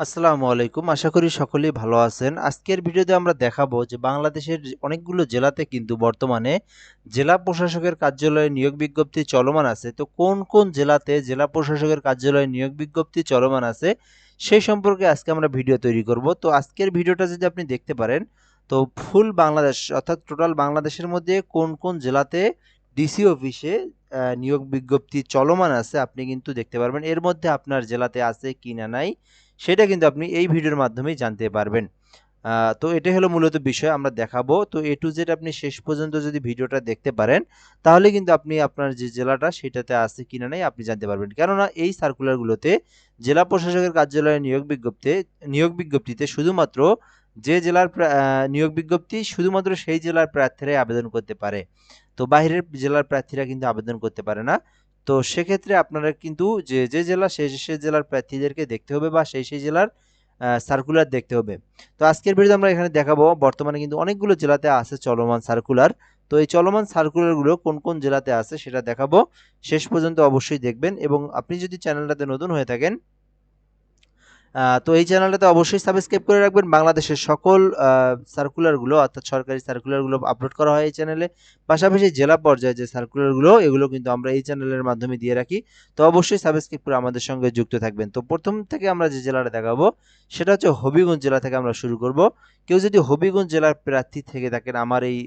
আসসালামু আলাইকুম। আশা করি সকলেই ভালো আছেন। আজকের ভিডিওতে আমরা দেখাবো যে বাংলাদেশের অনেকগুলো জেলাতে কিন্তু বর্তমানে জেলা প্রশাসকের কার্যালয়ে নিয়োগ বিজ্ঞপ্তি চলমান আছে। তো কোন কোন জেলাতে জেলা প্রশাসকের কার্যালয়ে নিয়োগ বিজ্ঞপ্তি চলমান আছে, সেই সম্পর্কে আজকে আমরা ভিডিও তৈরি করব। তো আজকের ভিডিওটা যদি আপনি দেখতে পারেন, তো ফুল বাংলাদেশ অর্থাৎ টোটাল বাংলাদেশের মধ্যে কোন কোন জেলাতে ডিসি অফিসে নিয়োগ বিজ্ঞপ্তি চলমান আছে, আপনি কিন্তু দেখতে পারবেন। এর মধ্যে আপনার জেলাতে আছে কি না নাই সেটা কিন্তু আপনি এই ভিডিওর মাধ্যমেই জানতে পারবেন। তো এটাই হলো মূলত বিষয়, আমরা দেখাবো। তো এ টু জেড আপনি শেষ পর্যন্ত যদি ভিডিওটা দেখতে পারেন, তাহলে কিন্তু আপনি আপনার যে জেলাটা সেটাতে আছে কিনা নাই আপনি জানতে পারবেন। কেননা এই সার্কুলারগুলোতে জেলা প্রশাসকের কার্যালয়ে নিয়োগ বিজ্ঞপ্তি, নিয়োগ বিজ্ঞপ্তিতে শুধুমাত্র যে জেলার নিয়োগ বিজ্ঞপ্তি শুধুমাত্র সেই জেলার প্রার্থীরাই আবেদন করতে পারে। তো বাইরের জেলার প্রার্থীরা কিন্তু আবেদন করতে পারে না। তো সেক্ষেত্রে আপনারা কিন্তু যে যে জেলা, সেই সেই জেলার প্রার্থীদেরকে দেখতে হবে বা সেই সেই জেলার সার্কুলার দেখতে হবে। তো আজকের ভিডিওতে আমরা এখানে দেখাবো, বর্তমানে কিন্তু অনেকগুলো জেলাতে আছে চলমান সার্কুলার তো এই চলমান সার্কুলারগুলো কোন কোন জেলাতে আছে সেটা দেখাবো। শেষ পর্যন্ত অবশ্যই দেখবেন এবং আপনি যদি চ্যানেলটাতে নতুন হয়ে থাকেন তো এই চ্যানেলটাতে অবশ্যই সাবস্ক্রাইব করে রাখবেন। বাংলাদেশের সকল সার্কুলারগুলো অর্থাৎ সরকারি সার্কুলারগুলো আপলোড করা হয় এই চ্যানেলে পাশাপাশি জেলা পর্যায়ে যে সার্কুলারগুলো এগুলো কিন্তু আমরা এই চ্যানেলের মাধ্যমে দিয়ে রাখি। তো অবশ্যই সাবস্ক্রাইব করে আমাদের সঙ্গে যুক্ত থাকবেন। তো প্রথম থেকে আমরা যে জেলাটা দেখাবো, সেটা হচ্ছে হবিগঞ্জ জেলা থেকে আমরা শুরু করব। কেউ যদি হবিগঞ্জ জেলার প্রার্থী থেকে থাকেন, আমার এই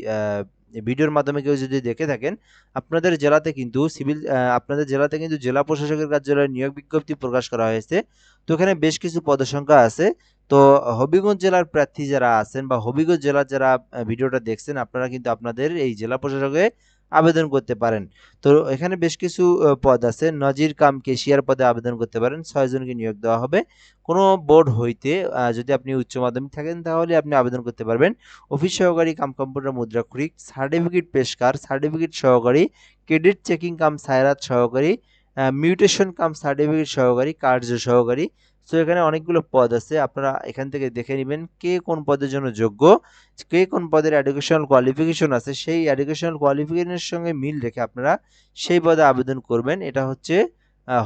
ভিডিওর মাধ্যমে কেউ যদি দেখে থাকেন, আপনাদের জেলাতে কিন্তু সিভিল আপনাদের জেলাতে কিন্তু জেলা প্রশাসকের কার্যালয়ে নিয়োগ বিজ্ঞপ্তি প্রকাশ করা হয়েছে। তো এখানে বেশ কিছু পদসংখ্যা আছে। তো হবিগঞ্জ জেলার প্রার্থী যারা আছেন বা হবিগঞ্জ জেলার যারা ভিডিওটা দেখছেন, আপনারা কিন্তু আপনাদের এই জেলা প্রশাসকে আবেদন করতে পারেন। তো এখানে বেশ কিছু পদ আছে। নজির কাম কেশিয়ার পদে আবেদন করতে পারেন। ছয়জনকে নিয়োগ দেওয়া হবে। কোনো বোর্ড হইতে যদি আপনি উচ্চ মাধ্যমিক থাকেন, তাহলে আপনি আবেদন করতে পারবেন। অফিস সহকারী কাম কম্পিউটার মুদ্রাক্ষরিক, সার্টিফিকেট পেশকার, সার্টিফিকেট সহকারী, ক্রেডিট চেকিং কাম সায়রাত সহকারী মিউটেশন কাম সার্টিফিকেট সহকারী, কার্য সহকারী। সো এখানে অনেকগুলো পদ আছে। আপনারা এখান থেকে দেখে নেবেন কে কোন পদের জন্য যোগ্য, কে কোন পদের এডুকেশনাল কোয়ালিফিকেশন আছে। সেই এডুকেশনাল কোয়ালিফিকেশনের সঙ্গে মিল রেখে আপনারা সেই পদে আবেদন করবেন। এটা হচ্ছে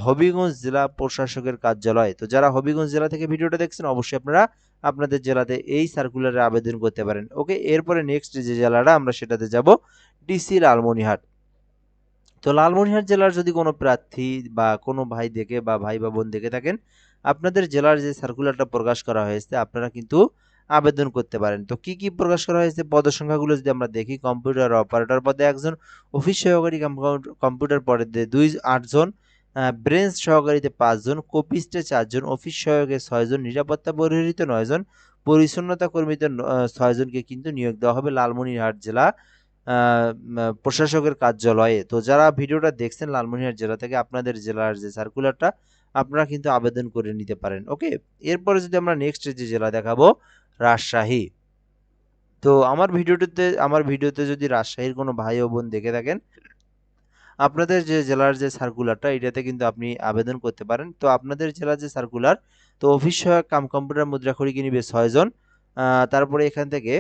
হবিগঞ্জ জেলা প্রশাসকের কার্যালয়। তো যারা হবিগঞ্জ জেলা থেকে ভিডিওটা দেখছেন, অবশ্যই আপনারা আপনাদের জেলাতে এই সার্কুলারে আবেদন করতে পারেন। ওকে এরপরে নেক্সট যে জেলাটা আমরা সেটাতে যাব ডিসি লালমনিরহাট। তো লালমনিরহাট জেলার যদি কোনো প্রার্থী বা কোনো ভাই দেখে বা ভাই বা বোন দেখে থাকেন আপনাদের জেলার যে সার্কুলারটা প্রকাশ করা হয়েছে আপনারা কিন্তু আবেদন করতে পারেন। তো কি কি প্রকাশ করা হয়েছে? পদসংখ্যাগুলো যদি আমরা দেখি কম্পিউটার অপারেটর পদে একজন অফিস সহকারী কম্পাউ- কম্পিউটার পদে দুই আটজন ব্রেঞ্চ সহকারীতে পাঁচজন কপিস্টে চারজন অফিস সহায়কে ছয়জন নিরাপত্তা পরিহরিত নয়জন পরিচ্ছন্নতা আহ, ছয়জনকে কিন্তু নিয়োগ দেওয়া হবে লালমনিরহাট জেলা প্রশাসকের কার্যালয়ে। তো যারা ভিডিওটা দেখছেন লালমনিরহাট জেলা থেকে, আপনাদের জেলার যে সার্কুলারটা আপনারা কিন্তু আবেদন করে নিতে পারেন, ওকে? এরপরে যদি আমরা নেক্সট যে জেলা দেখাবো, রাজশাহী। তো আমার ভিডিওটিতে, আমার ভিডিওতে যদি রাজশাহীর কোনো ভাই ও বোন দেখে থাকেন, আপনাদের যে জেলার যে সার্কুলারটা এটাতে কিন্তু আপনি আবেদন করতে পারেন। তো আপনাদের জেলার যে সার্কুলার তো অফিস সহায়ক কাম কম্পিউটার মুদ্রাক্ষরিকে নিবে ছয়জন তারপরে এখান থেকে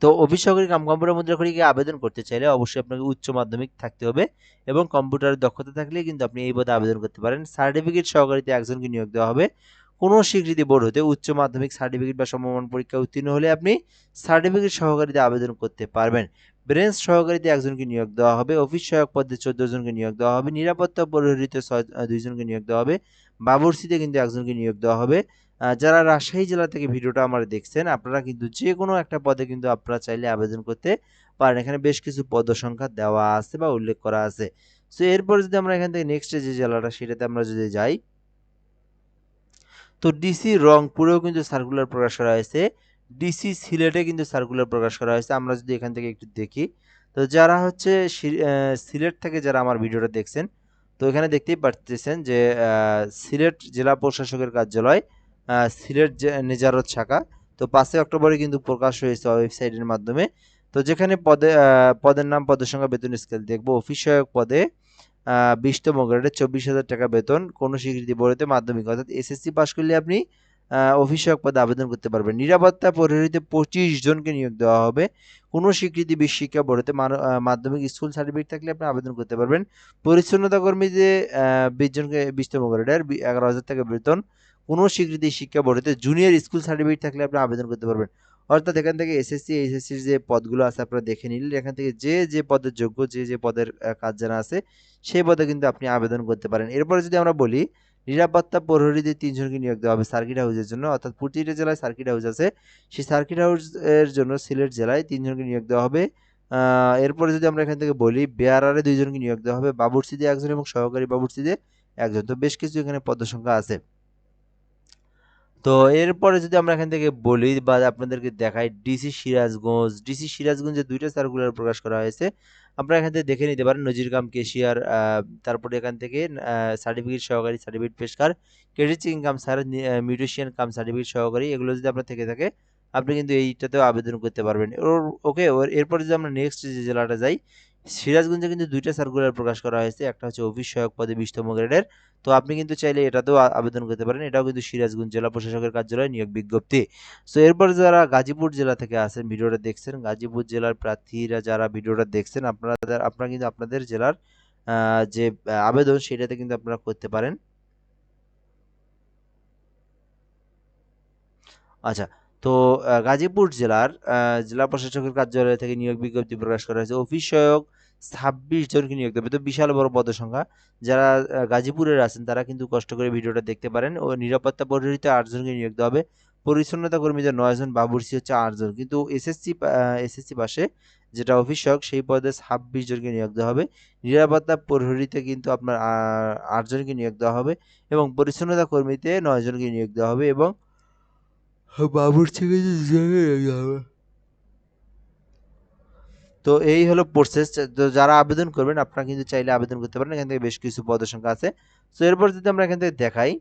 তো অফিস সহকারী কাম, কম্পিউটার মুদ্রাক্ষরিকে আবেদন করতে চাইলে অবশ্যই আপনাকে উচ্চ মাধ্যমিক থাকতে হবে এবং কম্পিউটারের দক্ষতা থাকলে কিন্তু আপনি এই পদে আবেদন করতে পারেন। সার্টিফিকেট সহকারীতে একজনকে নিয়োগ দেওয়া হবে। কোনো স্বীকৃতি বোর্ড হতে উচ্চ মাধ্যমিক সার্টিফিকেট বা সমমান পরীক্ষা উত্তীর্ণ হলে আপনি সার্টিফিকেট সহকারীতে আবেদন করতে পারবেন। ব্রেঞ্চ সহকারীতে একজনকে নিয়োগ দেওয়া হবে। অফিস সহায়ক পদে চোদ্দ জনকে নিয়োগ দেওয়া হবে। নিরাপত্তা পরিহরিত ছয় দুইজনকে নিয়োগ দেওয়া হবে। বাবুরসিতে কিন্তু একজনকে নিয়োগ দেওয়া হবে। যারা রাজশাহী জেলা থেকে ভিডিওটা আমার দেখছেন, আপনারা কিন্তু যে কোনো একটা পদে কিন্তু আপনারা চাইলে আবেদন করতে পারেন। এখানে বেশ কিছু পদ সংখ্যা দেওয়া আছে বা উল্লেখ করা আছে। সো এরপর যদি আমরা এখান থেকে নেক্সট যে জেলাটা, সেটাতে আমরা যদি যাই, তো ডিসি রংপুরেও কিন্তু সার্কুলার প্রকাশ করা হয়েছে। ডিসি সিলেটে কিন্তু সার্কুলার প্রকাশ করা হয়েছে। আমরা যদি এখান থেকে একটু দেখি, তো যারা হচ্ছে সিলেট থেকে যারা আমার ভিডিওটা দেখছেন, তো এখানে দেখতেই পারতেছেন যে সিলেট জেলা প্রশাসকের কার্যালয় সিলেট নেজারত শাখা। তো পাঁচই অক্টোবরে কিন্তু প্রকাশ হয়েছে ওয়েবসাইটের মাধ্যমে। তো যেখানে পদে পদের নাম, পদের সংখ্যা, বেতন স্কেল দেখব। অফিস সহায়ক পদে বিশতম গ্রেডে চব্বিশ হাজার টাকা বেতন, কোনো স্বীকৃতি বোর্ডেতে মাধ্যমিক। অর্থাৎ এসএসসি পাস করলে আপনি অফিস সহায়ক পদে আবেদন করতে পারবেন। নিরাপত্তা পরিহরিতে পঁচিশ জনকে নিয়োগ দেওয়া হবে। কোনো স্বীকৃতি শিক্ষা বোর্ডেতে মাধ্যমিক স্কুল সার্টিফিকেট থাকলে আপনি আবেদন করতে পারবেন। পরিচ্ছন্নতা কর্মীতে বিশ জনকে বিশতম গ্রেডের এগারো হাজার টাকা বেতন। কোনো স্বীকৃতি শিক্ষা বোর্ডেতে জুনিয়র স্কুল সার্টিফিকেট থাকলে আপনি আবেদন করতে পারবেন। অর্থাৎ এখান থেকে এসএসসি এইচএসসির যে পদগুলো আছে আপনারা দেখে নিলেন এখান থেকে যে যে পদের যোগ্য, যে যে পদের কাজ জানা আছে, সেই পদে কিন্তু আপনি আবেদন করতে পারেন। এরপরে যদি আমরা বলি, নিরাপত্তা প্রহরীদের তিনজনকে নিয়োগ দেওয়া হবে সার্কিট হাউসের জন্য। অর্থাৎ প্রতিটা জেলায় সার্কিট হাউস আছে। সেই সার্কিট হাউসের জন্য সিলেট জেলায় তিনজনকে নিয়োগ দেওয়া হবে। এরপরে যদি আমরা এখান থেকে বলি, বেয়ারারে দুইজনকে নিয়োগ দেওয়া হবে। বাবুরসিদে একজন এবং সহকারী বাবুরসিদে একজন। তো বেশ কিছু এখানে পদ সংখ্যা আছে। তো এরপরে যদি আমরা এখান থেকে বলি বা আপনাদেরকে দেখাই ডিসি সিরাজগঞ্জ, ডিসি সিরাজগঞ্জে দুইটা সার্কুলার প্রকাশ করা হয়েছে। আপনারা এখান থেকে দেখে নিতে পারেন নজির কাম কেশিয়ার তারপরে এখান থেকে সার্টিফিকেট সহকারী সার্টিফিকেট পেশকার ক্রেডিট ইনকাম স্যার মিউটিশিয়ান কাম সার্টিফিকেট সহকারী, এগুলো যদি আপনার থেকে থাকে, আপনি কিন্তু এইটাতেও আবেদন করতে পারবেন। ওর ওকে এরপর যদি আমরা নেক্সট যে জেলাটা যাই সিরাজগঞ্জে কিন্তু দুইটা সার্কুলার প্রকাশ করা হয়েছে। একটা হচ্ছে অফিস সহায়ক পদে বিশতম গ্রেডের তো আপনি কিন্তু চাইলে এটাতেও আবেদন করতে পারেন। এটাও কিন্তু সিরাজগঞ্জ জেলা প্রশাসকের কার্যালয় নিয়োগ বিজ্ঞপ্তি। সো এরপর যারা গাজীপুর জেলা থেকে আসেন, ভিডিওটা দেখছেন, গাজীপুর জেলার প্রার্থীরা যারা ভিডিওটা দেখছেন, আপনারা আপনারা কিন্তু আপনাদের জেলার যে আবেদন, সেটাতে কিন্তু আপনারা করতে পারেন। আচ্ছা তো গাজীপুর জেলার জেলা প্রশাসকের কার্যালয় থেকে নিয়োগ বিজ্ঞপ্তি প্রকাশ করা হয়েছে। অফিস সহায়ক ছাব্বিশ জনকে নিয়োগ দেবে। তো, বিশাল বড় পদ সংখ্যা যারা গাজীপুরের আছেন, তারা কিন্তু কষ্ট করে ভিডিওটা দেখতে পারেন ও নিরাপত্তা পরিহিতে আটজনকে নিয়োগ দেওয়া হবে। পরিচ্ছন্নতা কর্মীদের নয় জন, বাবুর্চি হচ্ছে আটজন কিন্তু এসএসসি এসএসসি পাশে যেটা অফিস সহায়ক, সেই পদে ছাব্বিশ জনকে নিয়োগ দেওয়া হবে। নিরাপত্তা প্রহরীতে কিন্তু আপনার আটজনকে নিয়োগ দেওয়া হবে এবং পরিচ্ছন্নতা কর্মীতে নয় জনকে নিয়োগ দেওয়া হবে এবং বাবুর্চি কিন্তু দুজনকে হবে তো এই হলো প্রসেস তো যারা আবেদন করবেন, আপনারা কিন্তু চাইলে আবেদন করতে পারেন, এখান থেকে বেশ কিছু পদের সংখ্যা আছে। তো এরপর যদি আমরা এখান থেকে দেখাই,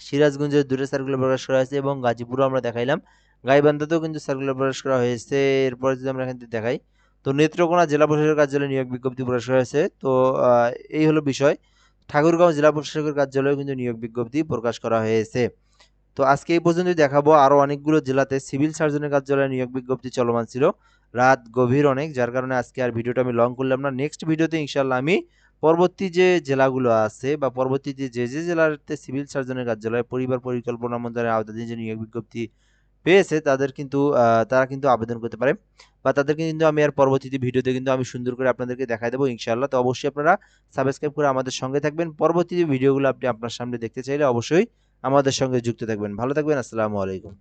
সিরাজগঞ্জের দুটো সার্কুলার প্রকাশ করা হয়েছে এবং গাজীপুরও আমরা দেখাইলাম। গাইবান্ধাতেও কিন্তু সার্কুলার প্রকাশ করা হয়েছে। এরপর যদি আমরা এখান থেকে দেখাই, তো নেত্রকোনা জেলা প্রশাসকের কার্যালয়ে নিয়োগ বিজ্ঞপ্তি প্রকাশ করা হয়েছে। তো এই হলো বিষয়। ঠাকুরগাঁও জেলা প্রশাসকের কার্যালয়েও কিন্তু নিয়োগ বিজ্ঞপ্তি প্রকাশ করা হয়েছে। তো আজকে এই পর্যন্তই দেখাবো। আরও অনেকগুলো জেলাতে সিভিল সার্জনের কার্যালয়ে নিয়োগ বিজ্ঞপ্তি চলমান ছিল। রাত গভীর অনেক, যার কারণে আজকে আর ভিডিওটা আমি লং করলাম না। নেক্সট ভিডিওতে ইনশাল্লাহ আমি পরবর্তী যে জেলাগুলো আছে বা পরবর্তীতে যে যে জেলাতে সিভিল সার্জনের কার্যালয় পরিবার পরিকল্পনা মন্ত্রণালয়ের আওতাধীন যে নিয়োগ বিজ্ঞপ্তি পেয়েছে, তাদের কিন্তু তারা কিন্তু আবেদন করতে পারে। বা তাদেরকে কিন্তু আমি আর পরবর্তীতে ভিডিওতে কিন্তু আমি সুন্দর করে আপনাদেরকে দেখাই দেবো ইনশাআল্লাহ। তো অবশ্যই আপনারা সাবস্ক্রাইব করে আমাদের সঙ্গে থাকবেন। পরবর্তী ভিডিওগুলো আপনি আপনার সামনে দেখতে চাইলে অবশ্যই আমাদের সঙ্গে যুক্ত থাকবেন। ভালো থাকবেন আসসালামু আলাইকুম।